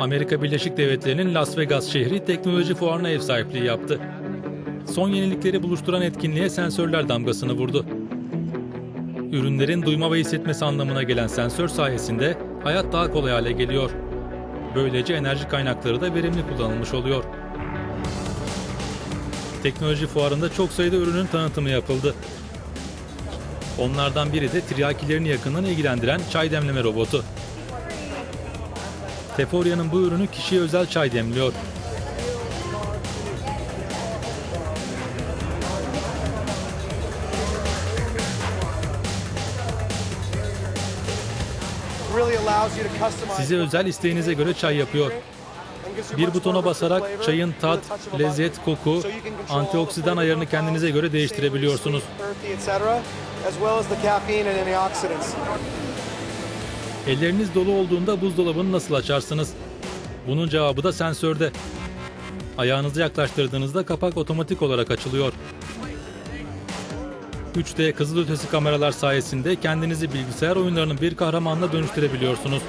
Amerika Birleşik Devletleri'nin Las Vegas şehri teknoloji fuarına ev sahipliği yaptı. Son yenilikleri buluşturan etkinliğe sensörler damgasını vurdu. Ürünlerin duyma ve hissetmesi anlamına gelen sensör sayesinde hayat daha kolay hale geliyor. Böylece enerji kaynakları da verimli kullanılmış oluyor. Teknoloji fuarında çok sayıda ürünün tanıtımı yapıldı. Onlardan biri de tiryakilerin yakından ilgilendiren çay demleme robotu. Teforia'nın bu ürünü kişiye özel çay demliyor. Size özel isteğinize göre çay yapıyor. Bir butona basarak çayın tat, lezzet, koku, antioksidan ayarını kendinize göre değiştirebiliyorsunuz. Elleriniz dolu olduğunda buzdolabını nasıl açarsınız? Bunun cevabı da sensörde. Ayağınızı yaklaştırdığınızda kapak otomatik olarak açılıyor. 3D kızılötesi kameralar sayesinde kendinizi bilgisayar oyunlarının bir kahramanına dönüştürebiliyorsunuz.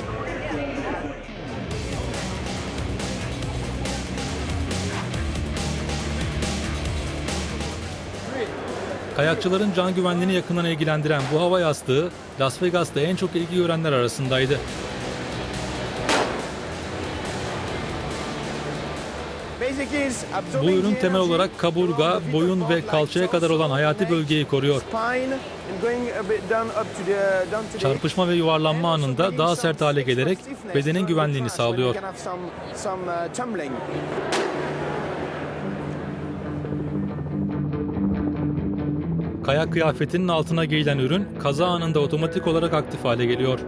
Kayakçıların can güvenliğini yakından ilgilendiren bu hava yastığı Las Vegas'ta en çok ilgi görenler arasındaydı. Bu ürün temel olarak kaburga, boyun ve kalçaya kadar olan hayati bölgeyi koruyor. Çarpışma ve yuvarlanma anında daha sert hale gelerek bedenin güvenliğini sağlıyor. Kayak kıyafetinin altına giyilen ürün kaza anında otomatik olarak aktif hale geliyor.